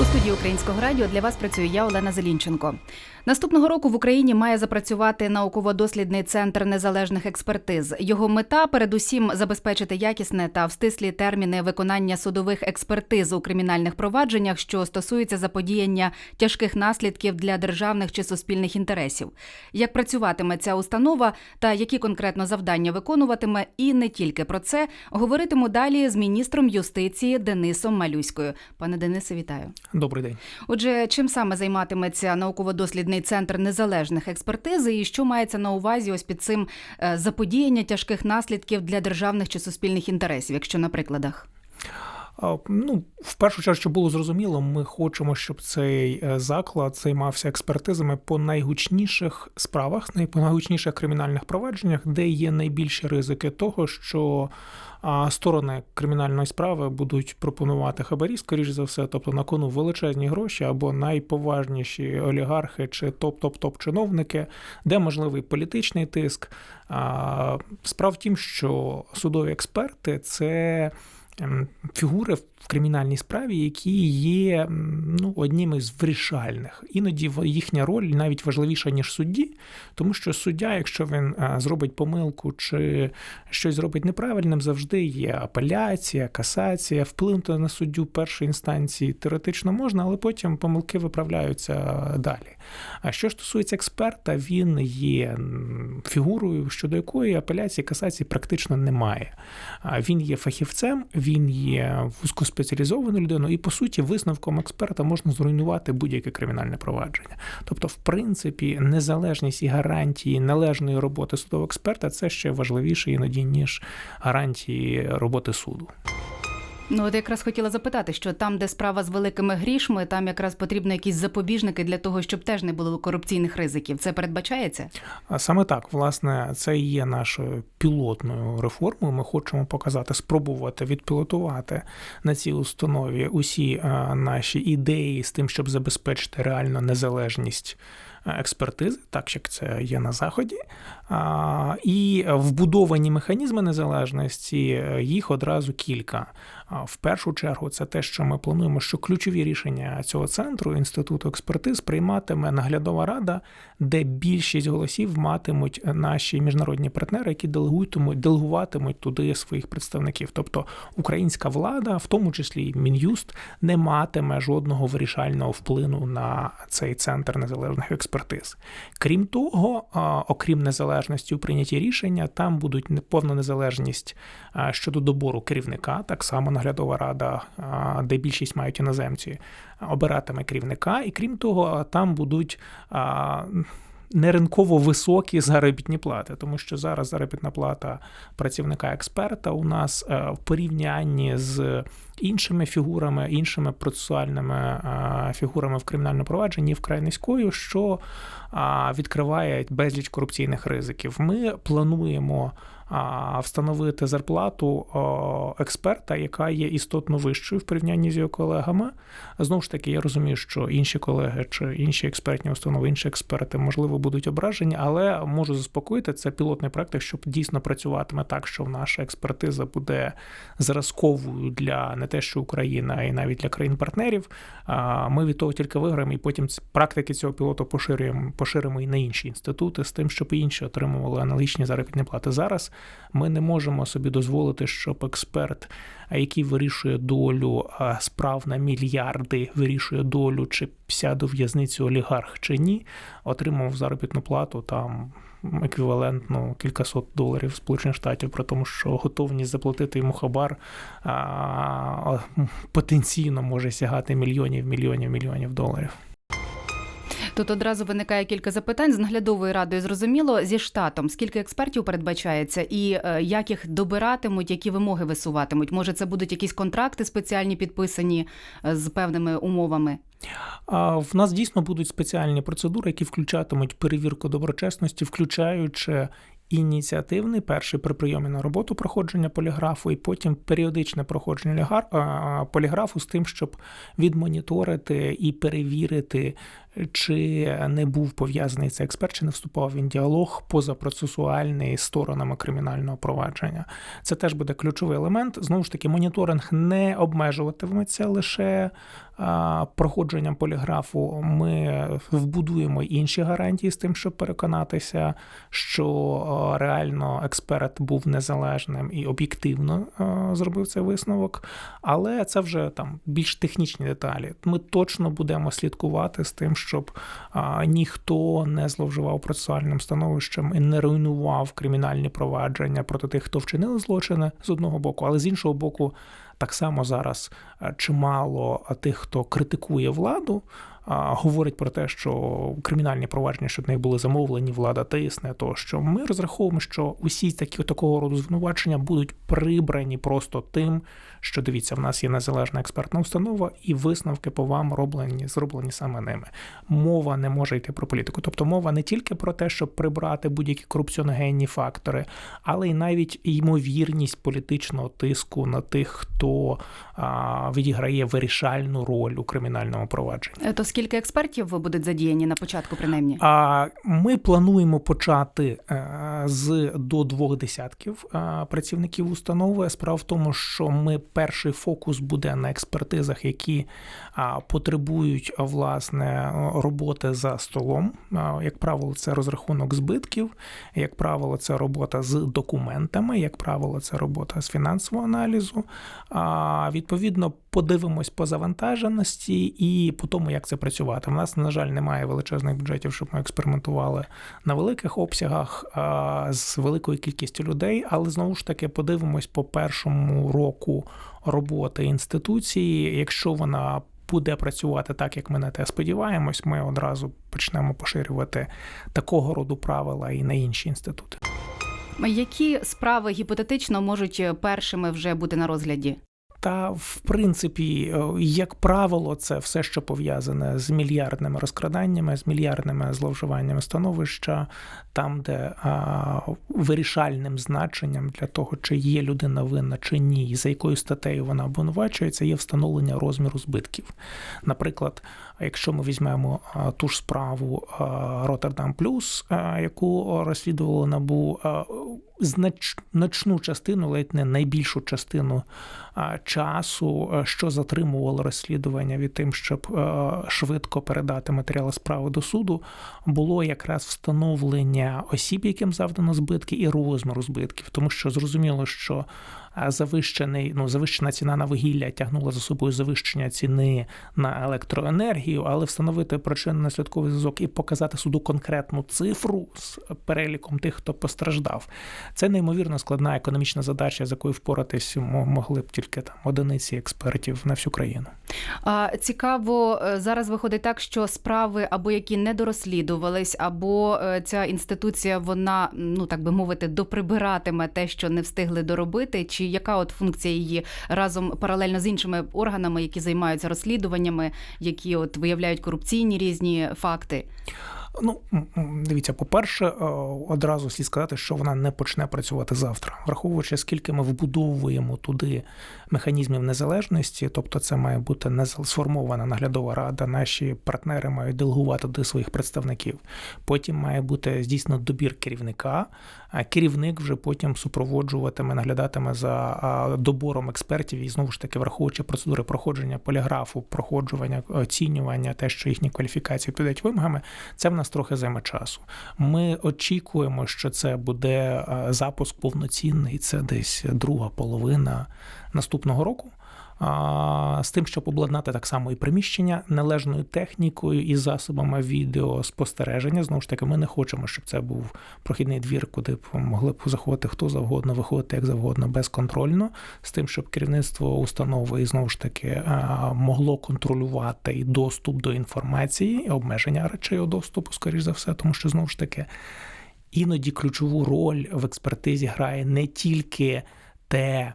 У студії українського радіо для вас працюю я, Олена Зелінченко. Наступного року в Україні має запрацювати науково-дослідний центр незалежних експертиз. Його мета передусім забезпечити якісне та в стислі терміни виконання судових експертиз у кримінальних провадженнях, що стосуються заподіяння тяжких наслідків для державних чи суспільних інтересів. Як працюватиме ця установа та які конкретно завдання виконуватиме, і не тільки про це говоритиму далі з міністром юстиції Денисом Малюською. Пане Денисе, вітаю. Добрий день. Отже, чим саме займатиметься науково-дослідний центр незалежних експертиз, і що мається на увазі ось під цим е, заподіяння тяжких наслідків для державних чи суспільних інтересів, якщо на прикладах? Ну, в першу чергу, щоб було зрозуміло, ми хочемо, щоб цей е, заклад займався експертизами по найгучніших справах, по найгучніших кримінальних провадженнях, де є найбільші ризики того, що сторони кримінальної справи будуть пропонувати хабарі, скоріш за все, тобто на кону величезні гроші або найповажніші олігархи чи топ-топ-топ чиновники, де можливий політичний тиск. А, Справа в тім, що судові експерти це фігури в кримінальній справі, які є ну, одним із вирішальних. Іноді їхня роль навіть важливіша, ніж судді, тому що суддя, якщо він е, зробить помилку чи щось зробить неправильним, завжди є апеляція, касація, вплинути на суддю першої інстанції теоретично можна, але потім помилки виправляються далі. А що стосується експерта, він є фігурою, щодо якої апеляції касації практично немає. Він є фахівцем, він є вузькоспеціалізованою людину, і по суті, висновком експерта можна зруйнувати будь-яке кримінальне провадження. Тобто, в принципі, незалежність і гарантії належної роботи судового експерта це ще важливіше іноді ніж гарантії роботи суду. Ну, от якраз хотіла запитати, що там, де справа з великими грішми, там якраз потрібно якісь запобіжники для того, щоб теж не було корупційних ризиків. Це передбачається? Саме так, власне, це і є нашою пілотною реформою. Ми хочемо показати, спробувати відпілотувати на цій установі усі е, наші ідеї з тим, щоб забезпечити реальну незалежність. е, Експертизи, так як це є на заході, і вбудовані механізми незалежності е, їх одразу кілька. В першу чергу, це те, що ми плануємо, що ключові рішення цього центру інституту експертиз прийматиме наглядова рада, де більшість голосів матимуть наші міжнародні партнери, які делегуйтимуть, делегуватимуть туди своїх представників. Тобто українська влада, в тому числі і Мін'юст, не матиме жодного вирішального вплину на цей центр незалежних експертиз. Крім того, окрім незалежності у прийнятті рішення, там будуть повна незалежність щодо добору керівника, так само наглядова рада, де більшість мають іноземці, обиратиме керівника, і крім того, там будуть. А, Не ринково високі заробітні плати, тому що зараз заробітна плата працівника експерта у нас е, в порівнянні з іншими фігурами, іншими процесуальними е, фігурами в кримінальному провадженні вкрай низькою, що відкриває безліч корупційних ризиків. Ми плануємо встановити зарплату експерта, яка є істотно вищою в порівнянні з його колегами. Знову ж таки, я розумію, що інші колеги чи інші експертні установи, інші експерти, можливо, будуть ображені, але можу заспокоїти, це пілотний проект, що дійсно працюватиме так, що наша експертиза буде зразковою для не те, що України, а й навіть для країн-партнерів. Ми від того тільки виграємо, і потім практики цього пілоту поширюємо, поширимо і на інші інститути з тим, щоб інші отримували аналогічні заробітні плати. Зараз ми не можемо собі дозволити, щоб експерт, який вирішує долю справ на мільярди, вирішує долю, чи сяде в'язницю олігарх чи ні, отримав заробітну плату там. Еквівалентно кількасот доларів Сполучених Штатів, при тому, що готовність заплатити йому хабар а, потенційно може сягати мільйонів, мільйонів, мільйонів доларів. Тут одразу виникає кілька запитань з наглядовою радою. Зрозуміло, зі штатом скільки експертів передбачається, і е, як їх добиратимуть, які вимоги висуватимуть? Може, це будуть якісь контракти спеціальні підписані е, з певними умовами? В нас дійсно будуть спеціальні процедури, які включатимуть перевірку доброчесності, включаючи ініціативний перший при прийомі на роботу проходження поліграфу, і потім періодичне проходження поліграфу з тим, щоб відмоніторити і перевірити, чи не був пов'язаний цей експерт, чи не вступав він діалог позапроцесуальний з сторонами кримінального провадження. Це теж буде ключовий елемент. Знову ж таки, моніторинг не обмежуватиметься лише проходженням поліграфу. Ми вбудуємо інші гарантії з тим, щоб переконатися, що реально експерт був незалежним і об'єктивно зробив цей висновок. Але це вже там більш технічні деталі. Ми точно будемо слідкувати з тим, щоб ніхто не зловживав процесуальним становищем і не руйнував кримінальні провадження проти тих, хто вчинили злочини з одного боку, але з іншого боку, так само зараз чимало тих, хто критикує владу. Говорить про те, що кримінальні провадження, щоб них були замовлені, влада тисне, тощо ми розраховуємо, що усі такі такого роду звинувачення будуть прибрані просто тим, що дивіться, в нас є незалежна експертна установа, і висновки по вам роблені зроблені саме ними. Мова не може йти про політику. Тобто мова не тільки про те, щоб прибрати будь-які корупціоногенні фактори, але й навіть ймовірність політичного тиску на тих, хто а, відіграє вирішальну роль у кримінальному провадженні. Скільки експертів будуть задіяні на початку, принаймні? А ми плануємо почати е, з до двох десятків е, працівників установи. Справа в тому, що ми перший фокус буде на експертизах, які потребують власне роботи за столом. Як правило, це розрахунок збитків, як правило, це робота з документами, як правило, це робота з фінансового аналізу. Відповідно, подивимось по завантаженості і по тому, як це працювати. У нас, на жаль, немає величезних бюджетів, щоб ми експериментували на великих обсягах з великою кількістю людей, але знову ж таки подивимось по першому року роботи інституції, якщо вона. Буде працювати так, як ми на те сподіваємось, ми одразу почнемо поширювати такого роду правила і на інші інститути. Які справи гіпотетично можуть першими вже бути на розгляді? Та в принципі, як правило, це все, що пов'язане з мільярдними розкраданнями, з мільярдними зловживаннями становища, там, де а, вирішальним значенням для того, чи є людина винна чи ні, за якою статтею вона обвинувачується, є встановлення розміру збитків. Наприклад, якщо ми візьмемо ту ж справу Роттердам Плюс, яку розслідувало набу. Значну частину, ледь не найбільшу частину часу, що затримувало розслідування від тим, щоб швидко передати матеріали справи до суду, було якраз встановлення осіб, яким завдано збитки, і розміру збитків, тому що зрозуміло, що завищений, ну завищена ціна на вугілля тягнула за собою завищення ціни на електроенергію, але встановити причинно-наслідковий зв'язок і показати суду конкретну цифру з переліком тих, хто постраждав. Це неймовірно складна економічна задача, з якою впоратись могли б тільки там одиниці експертів на всю країну. А, Цікаво, зараз виходить так, що справи або які не дорозслідувались, або ця інституція, вона ну так би мовити, доприбиратиме те, що не встигли доробити. Чи яка от функція її разом паралельно з іншими органами, які займаються розслідуваннями, які от виявляють корупційні різні факти? Ну, дивіться, по-перше, одразу слід сказати, що вона не почне працювати завтра, враховуючи, скільки ми вбудовуємо туди механізмів незалежності, тобто це має бути не сформована наглядова рада. Наші партнери мають делегувати туди своїх представників. Потім має бути здійснено добір керівника. Керівник вже потім супроводжуватиме, наглядатиме за добором експертів і знову ж таки враховуючи процедури проходження поліграфу, проходжування, оцінювання, те, що їхні кваліфікації підуть вимогами, це в нас трохи займе часу. Ми очікуємо, що це буде запуск повноцінний. Це десь друга половина наступного року. З тим, щоб обладнати так само і приміщення належною технікою і засобами відеоспостереження. Знову ж таки, ми не хочемо, щоб це був прохідний двір, куди б могли б заходити хто завгодно, виходити як завгодно безконтрольно, з тим, щоб керівництво установи знову ж таки могло контролювати і доступ до інформації, і обмеження речей доступу, скоріш за все, тому що знову ж таки іноді ключову роль в експертизі грає не тільки те.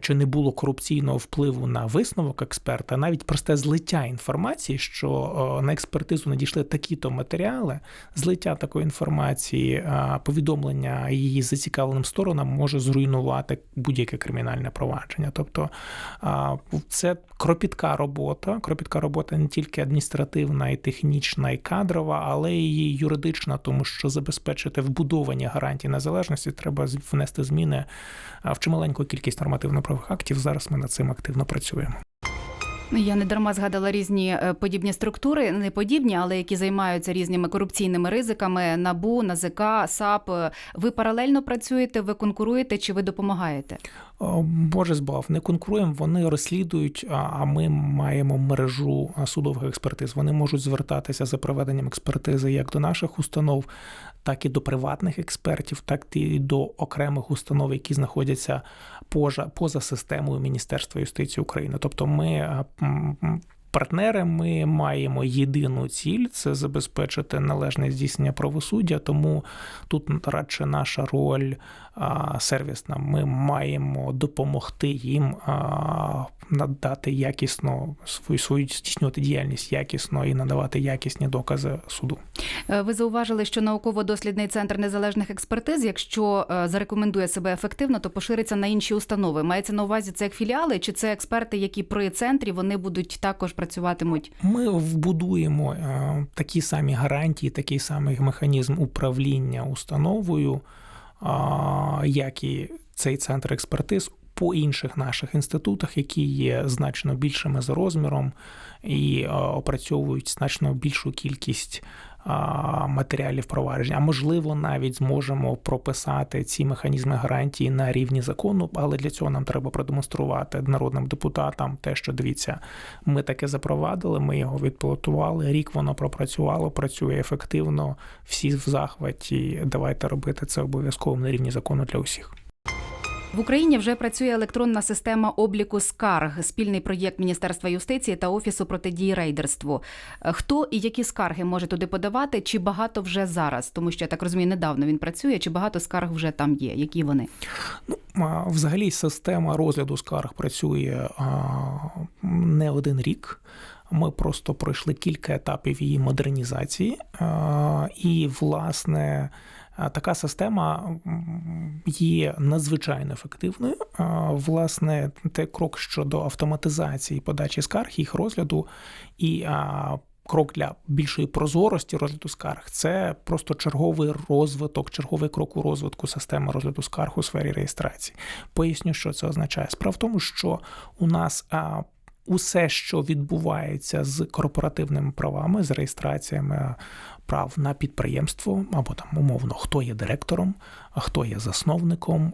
Чи не було корупційного впливу на висновок експерта, навіть просте злиття інформації, що на експертизу надійшли такі-то матеріали, злиття такої інформації, повідомлення її зацікавленим сторонам може зруйнувати будь-яке кримінальне провадження. Тобто це кропітка робота. Кропітка робота не тільки адміністративна, і технічна, і кадрова, але і юридична, тому що забезпечити вбудовані гарантії незалежності треба внести зміни в чималеньку кількість нормативно-правових актів. Зараз ми над цим активно працюємо. Я не дарма згадала різні е, подібні структури, не подібні, але які займаються різними корупційними ризиками. Набу, НАЗК, САП. Ви паралельно працюєте, ви конкуруєте чи ви допомагаєте? Боже збав, не конкуруємо, вони розслідують, а- ми маємо мережу судових експертиз. Вони можуть звертатися за проведенням експертизи як до наших установ, так і до приватних експертів, так і до окремих установ, які знаходяться поза, поза системою Міністерства юстиції України. Тобто ми партнери, ми маємо єдину ціль це забезпечити належне здійснення правосуддя. Тому тут радше наша роль сервісна. Ми маємо допомогти їм надати якісно свою свою здійснювати діяльність якісно і надавати якісні докази суду. Е, Ви зауважили, що науково-дослідний центр незалежних експертиз, якщо е, зарекомендує себе ефективно, то пошириться на інші установи. Мається на увазі це як філіали, чи це експерти, які при центрі вони будуть також працюватимуть? Ми вбудуємо е, такі самі гарантії, такий самий механізм управління установою, як і цей центр експертиз по інших наших інститутах, які є значно більшими за розміром і опрацьовують значно більшу кількість матеріалів провадження. А можливо, навіть зможемо прописати ці механізми гарантії на рівні закону, але для цього нам треба продемонструвати народним депутатам те, що дивіться, ми таке запровадили, ми його відпілотували. Рік воно пропрацювало, працює ефективно. Всі в захваті. Давайте робити це обов'язково на рівні закону для усіх. В Україні вже працює електронна система обліку скарг, спільний проєкт Міністерства юстиції та офісу протидії рейдерству. Е, Хто і які скарги може туди подавати? Чи багато вже зараз? Тому що я так розумію, недавно він працює. Чи багато скарг вже там є? Які вони? Ну, взагалі, система розгляду скарг працює не один рік. Ми просто пройшли кілька етапів її модернізації, і, власне, така система є надзвичайно ефективною. Власне, те крок щодо автоматизації подачі скарг, їх розгляду і крок для більшої прозорості розгляду скарг це просто черговий розвиток, черговий крок у розвитку системи розгляду скарг у сфері реєстрації. Поясню, що це означає. Справа в тому, що у нас усе, що відбувається з корпоративними правами, з реєстраціями прав на підприємство, або там умовно, хто є директором, а хто є засновником.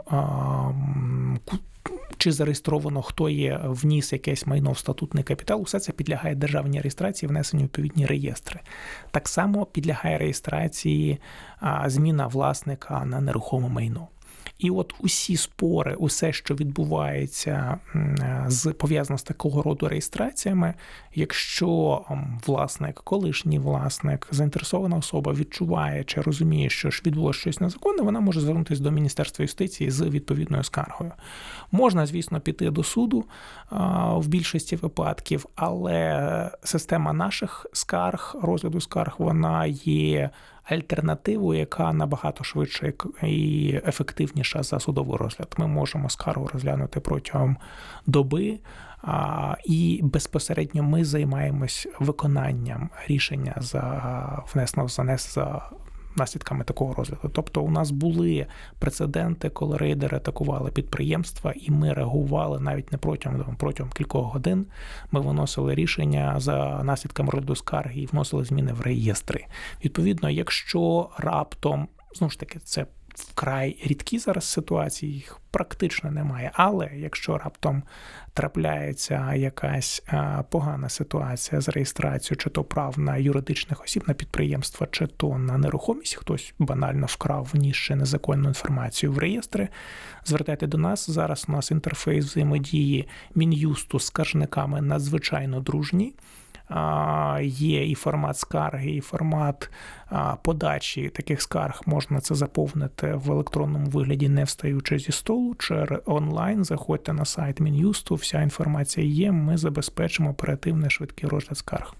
Чи зареєстровано, хто є вніс якесь майно в статутний капітал, усе це підлягає державній реєстрації, внесенню відповідні реєстри. Так само підлягає реєстрації зміна власника на нерухоме майно. І от усі спори, усе, що відбувається е, з пов'язано з такого роду реєстраціями, якщо власник, колишній власник, заінтересована особа відчуває чи розуміє, що ж відбулося щось незаконне, вона може звернутися до Міністерства юстиції з відповідною скаргою. Можна, звісно, піти до суду в більшості випадків, але система наших скарг, розгляду скарг, вона є альтернативою, яка набагато швидше і ефективніша за судовий розгляд. Ми можемо скаргу розглянути протягом доби. І безпосередньо ми займаємось виконанням рішення за внесеного занес за наслідками такого розгляду. Тобто, у нас були прецеденти, коли рейдери атакували підприємства, і ми реагували навіть не протягом протягом кількох годин. Ми виносили рішення за наслідками розгляду скарги і вносили зміни в реєстри. Відповідно, якщо раптом знову ж таки це. Вкрай рідкі зараз ситуації, їх практично немає. Але якщо раптом трапляється якась е, погана ситуація з реєстрацією, чи то прав на юридичних осіб на підприємства, чи то на нерухомість, хтось банально вкрав вніс ще незаконну інформацію в реєстри. Звертайте до нас. Зараз у нас інтерфейс взаємодії мін'юсту з скаржниками надзвичайно дружній. Є і формат скарги, і формат подачі таких скарг. Можна це заповнити в електронному вигляді, не встаючи зі столу, чи онлайн. Заходьте на сайт Мін'юсту, вся інформація є. Ми забезпечимо оперативний швидкий розгляд скарг.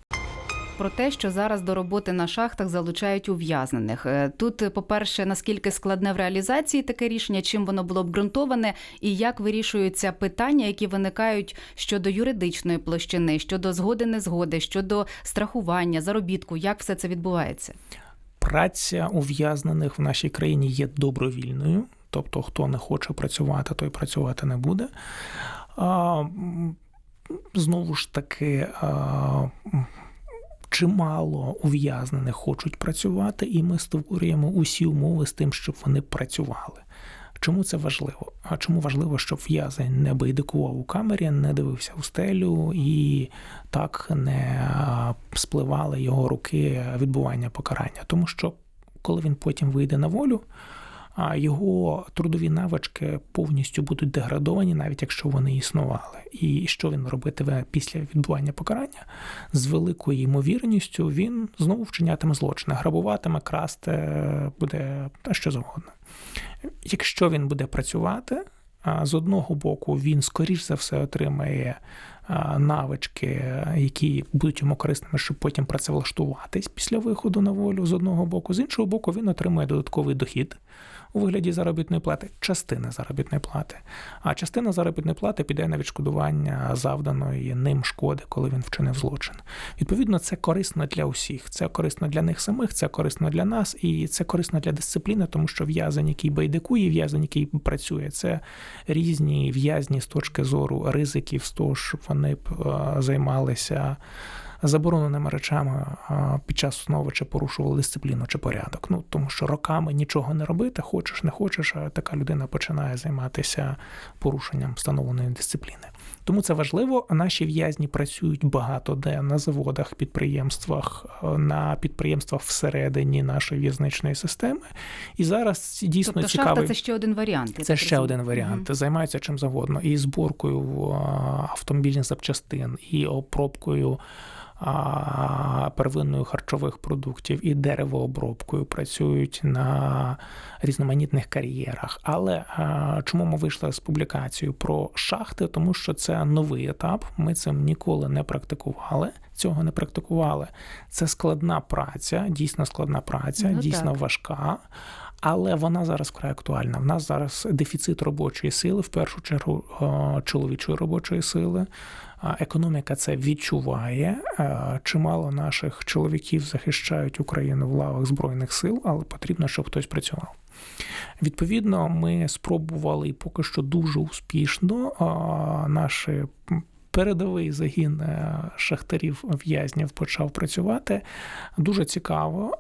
Про те, що зараз до роботи на шахтах залучають ув'язнених. Е, Тут, по-перше, наскільки складне в реалізації таке рішення, чим воно було обґрунтоване, і як вирішуються питання, які виникають щодо юридичної площини, щодо згоди незгоди, щодо страхування, заробітку, як все це відбувається? Праця ув'язнених в нашій країні є добровільною, тобто хто не хоче працювати, той працювати не буде. Знову ж таки, чимало ув'язнених хочуть працювати, і ми створюємо усі умови з тим, щоб вони працювали. Чому це важливо? А чому важливо, щоб в'язень не байдикував у камері, не дивився у стелю і так не спливали його руки відбування покарання? Тому що коли він потім вийде на волю, його трудові навички повністю будуть деградовані, навіть якщо вони існували. І що він робитиме після відбування покарання? З великою ймовірністю він знову вчинятиме злочини, грабуватиме, красти, буде та що завгодно. Якщо він буде працювати, з одного боку він скоріш за все отримає навички, які будуть йому корисними, щоб потім працевлаштуватись після виходу на волю з одного боку. З іншого боку, він отримує додатковий дохід у вигляді заробітної плати, частини заробітної плати. А частина заробітної плати піде на відшкодування завданої ним шкоди, коли він вчинив злочин. Відповідно, це корисно для усіх. Це корисно для них самих, це корисно для нас, і це корисно для дисципліни, тому що в'язень, який байдикує, в'язень, який працює, це різні в'язні з точки зору ризиків, з того, щоб вони б е, займалися забороненими речами під час чи порушували дисципліну чи порядок. Ну тому що роками нічого не робити, хочеш, не хочеш, а така людина починає займатися порушенням встановленої дисципліни. Тому це важливо. Наші в'язні працюють багато де на заводах, підприємствах, е, на підприємствах всередині нашої в'язничної системи. І зараз дійсно тобто цікавий... шахта це ще один варіант. Це ще розумію. один варіант. Мгм. Займаються чим завгодно. І зборкою автомобільних запчастин, і обробкою первинною харчових продуктів, і деревообробкою. Працюють на різноманітних кар'єрах. Але чому ми вийшли з публікацією про шахти? Тому що це новий етап. Ми цим ніколи не практикували. Цього не практикували. Це складна праця, дійсно складна праця, Ну, дійсно так. важка. Але вона зараз вкрай актуальна. В нас зараз дефіцит робочої сили, в першу чергу чоловічої робочої сили. Економіка це відчуває. Е, Чимало наших чоловіків захищають Україну в лавах збройних сил, але потрібно, щоб хтось працював. Відповідно, ми спробували поки що дуже успішно наші передовий загін е, шахтарів в'язнів почав працювати. Дуже цікаво,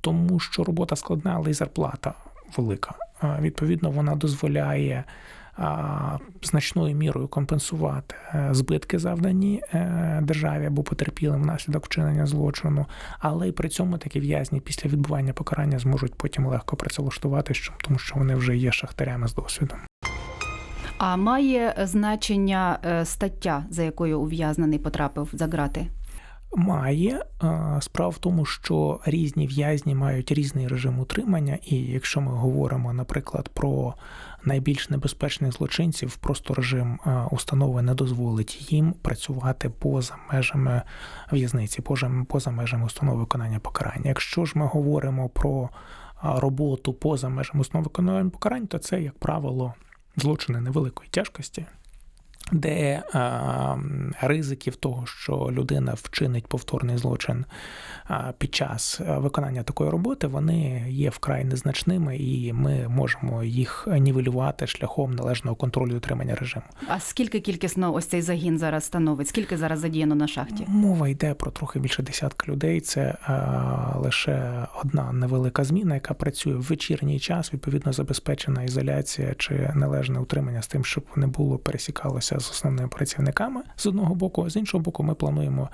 тому що робота складна, але й зарплата велика. Відповідно, вона дозволяє значною мірою компенсувати е, збитки, завдані е, державі або потерпілим внаслідок вчинення злочину, але й при цьому такі в'язні після відбування покарання зможуть потім легко працевлаштувати, тому що вони вже є шахтарями з досвідом. А має значення е, стаття, за якою ув'язнений потрапив за грати? Має справа в тому, що різні в'язні мають різний режим утримання, і якщо ми говоримо, наприклад, про найбільш небезпечних злочинців, просто режим е, установи не дозволить їм працювати поза межами в'язниці, поза, межами установи виконання покарання. Якщо ж ми говоримо про роботу поза межами установи виконання покарань, то це, як правило, злочини невеликої тяжкості де е, ризиків того, що людина вчинить повторний злочин е, під час е, виконання такої роботи, вони є вкрай незначними, і ми можемо їх нівелювати шляхом належного контролю і утримання режиму. А скільки кількісно ось цей загін зараз становить? Скільки зараз задіяно на шахті? Мова йде про трохи більше десятка людей. Це е, лише одна невелика зміна, яка працює в вечірній час. Відповідно, забезпечена ізоляція чи належне утримання з тим, щоб не було пересікалося з основними працівниками з одного боку. а З іншого боку, ми плануємо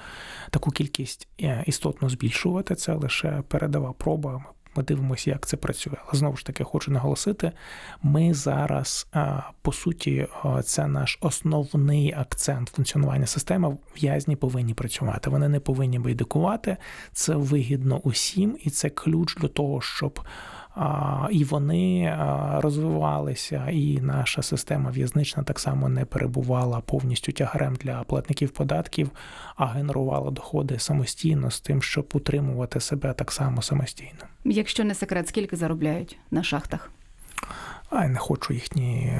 таку кількість е, істотно збільшувати. Це лише передова проба. Ми дивимося, як це працює. Але знову ж таки хочу наголосити: ми зараз, е, по суті, е, це наш основний акцент функціонування системи. В'язні повинні працювати. Вони не повинні байдикувати. Це вигідно усім, і це ключ для того, щоб І вони розвивалися, і наша система в'язнична так само не перебувала повністю тягарем для платників податків, а генерувала доходи самостійно з тим, щоб утримувати себе так само самостійно. Якщо не секрет, скільки заробляють на шахтах? А я не хочу їхні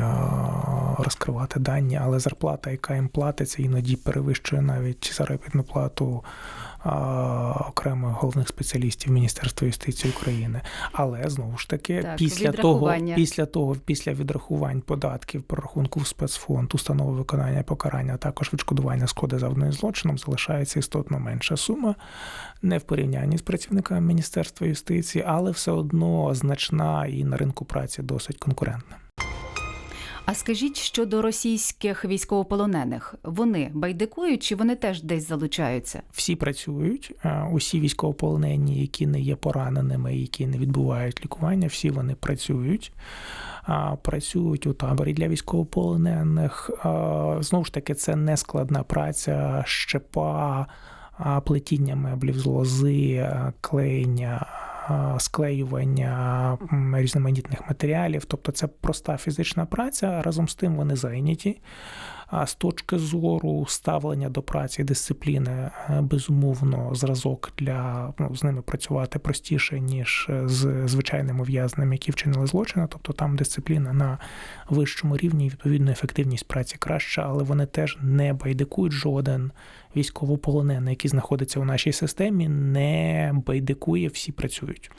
розкривати дані, але зарплата, яка їм платиться, іноді перевищує навіть заробітну плату окремих головних спеціалістів Міністерства юстиції України. Але знову ж таки, Так, після того, після того, після відрахувань податків, прорахунку в спецфонд, установи виконання покарання, а також відшкодування шкоди завданої злочином, залишається істотно менша сума, не в порівнянні з працівниками Міністерства юстиції, але все одно значна і на ринку праці досить конкурентна. А скажіть щодо російських військовополонених, вони байдикують чи вони теж десь залучаються? Всі працюють, усі військовополонені, які не є пораненими, які не відбувають лікування, всі вони працюють. Працюють у таборі для військовополонених. Знову ж таки, це не складна праця, щепа, плетіння меблів з лози, клеєння. Склеювання різноманітних матеріалів, тобто це проста фізична праця. Разом з тим вони зайняті. А з точки зору ставлення до праці дисципліни, е, безумовно, зразок для ну, з ними працювати простіше, ніж з звичайними ув'язненими, які вчинили злочини. Тобто там дисципліна на вищому рівні, відповідно ефективність праці краща, але вони теж не байдикують жоден військовополонений, який знаходиться у нашій системі, не байдикує, всі працюють.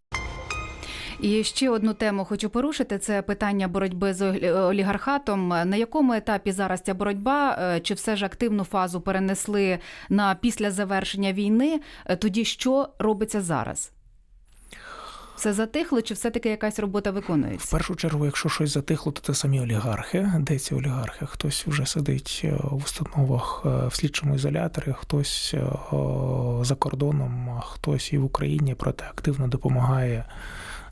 І ще одну тему хочу порушити: це питання боротьби з олігархатом. На якому етапі зараз ця боротьба? Е, Чи все ж активну фазу перенесли на після завершення війни? Е, Тоді що робиться зараз? Все затихло, чи все-таки якась робота виконується? В першу чергу, якщо щось затихло, то це самі олігархи. Де ці олігархи? Хтось вже сидить е, в установах в слідчому ізоляторі, хтось за кордоном, хтось і в Україні, проте активно допомагає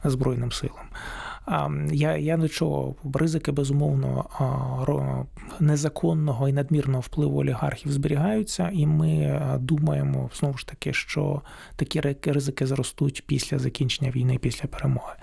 Збройним силам. Я, я не чого ризики безумовно незаконного і надмірного впливу олігархів зберігаються, і ми думаємо знову ж таки, що такі ри- ризики зростуть після закінчення війни, після перемоги.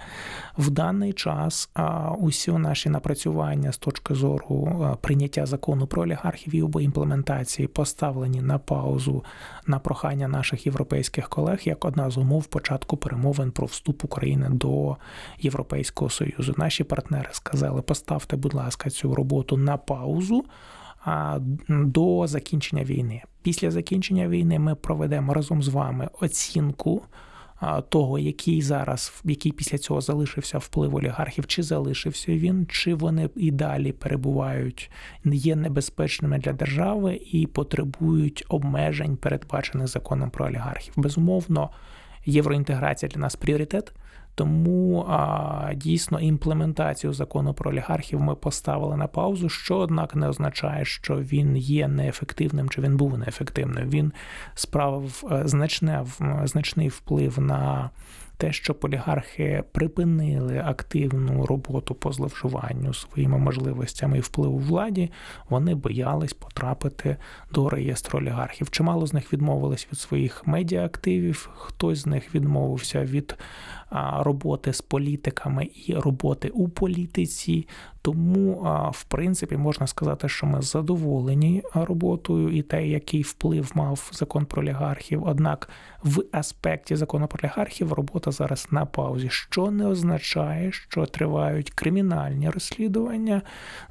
В даний час усі наші напрацювання з точки зору прийняття закону про олігархів і його імплементації поставлені на паузу на прохання наших європейських колег як одна з умов початку перемовин про вступ України до Європейського Союзу. Наші партнери сказали: поставте, будь ласка, цю роботу на паузу. а, До закінчення війни. Після закінчення війни ми проведемо разом з вами оцінку того, який зараз, який після цього залишився вплив олігархів, чи залишився він, чи вони і далі перебувають, є небезпечними для держави і потребують обмежень, передбачених законом про олігархів. Безумовно, євроінтеграція для нас пріоритет. Тому а, дійсно імплементацію закону про олігархів ми поставили на паузу, що однак не означає, що він є неефективним чи він був неефективним. Він справив е, значне значний вплив на те, що полігархи припинили активну роботу по зловживанню своїми можливостями і впливу владі, вони боялись потрапити до реєстру олігархів. Чимало з них відмовились від своїх медіаактивів, хтось з них відмовився від роботи з політиками і роботи у політиці. Тому, в принципі, можна сказати, що ми задоволені роботою і те, який вплив мав закон про олігархів. Однак в аспекті закону про олігархів робота зараз на паузі, що не означає, що тривають кримінальні розслідування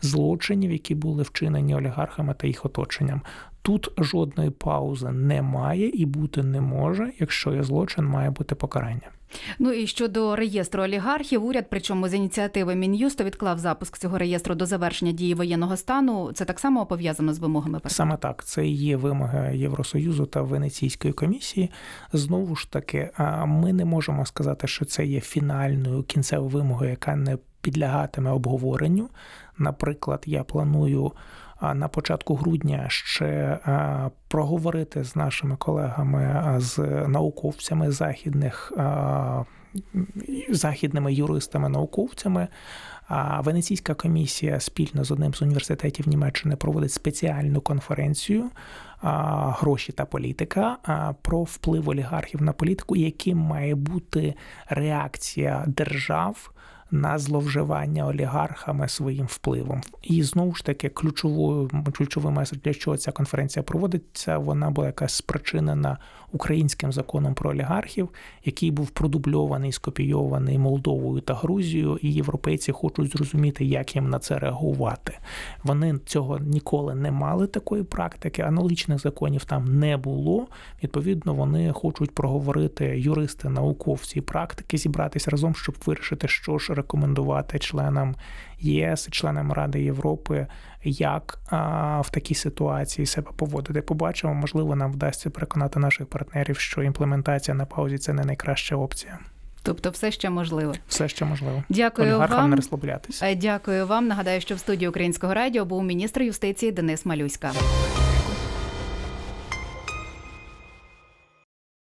злочинів, які були вчинені олігархами та їх оточенням. Тут жодної паузи немає і бути не може. Якщо є злочин, має бути покарання. Ну і щодо реєстру олігархів, уряд, причому з ініціативи Мін'юсту, відклав запуск цього реєстру до завершення дії воєнного стану. Це так само пов'язано з вимогами ПРС? Саме так, це є вимоги Євросоюзу та Венеційської комісії. Знову ж таки, ми не можемо сказати, що це є фінальною кінцевою вимогою, яка не підлягатиме обговоренню. Наприклад, я планую на початку грудня ще проговорити з нашими колегами, з науковцями західних західними юристами, науковцями. А Венеційська комісія спільно з одним з університетів Німеччини проводить спеціальну конференцію гроші та політика про вплив олігархів на політику, яким має бути реакція держав. На зловживання олігархами своїм впливом, і знову ж таки ключовою ключовим меседж, для чого ця конференція проводиться. Вона була якась спричинена українським законом про олігархів, який був продубльований, скопійований Молдовою та Грузією, і європейці хочуть зрозуміти, як їм на це реагувати. Вони цього ніколи не мали такої практики, аналогічних законів там не було. Відповідно, вони хочуть проговорити юристи, науковці і практики, зібратися разом, щоб вирішити, що ж рекомендувати членам ЄС, членам Ради Європи, як а, в такій ситуації себе поводити. Побачимо, можливо, нам вдасться переконати наших партнерів, що імплементація на паузі це не найкраща опція. Тобто, все ще можливо. Все ще можливо. Дякую Олігархам вам. не розслаблятися. Е, Дякую вам. Нагадаю, що в студії українського радіо був міністр юстиції Денис Малюська.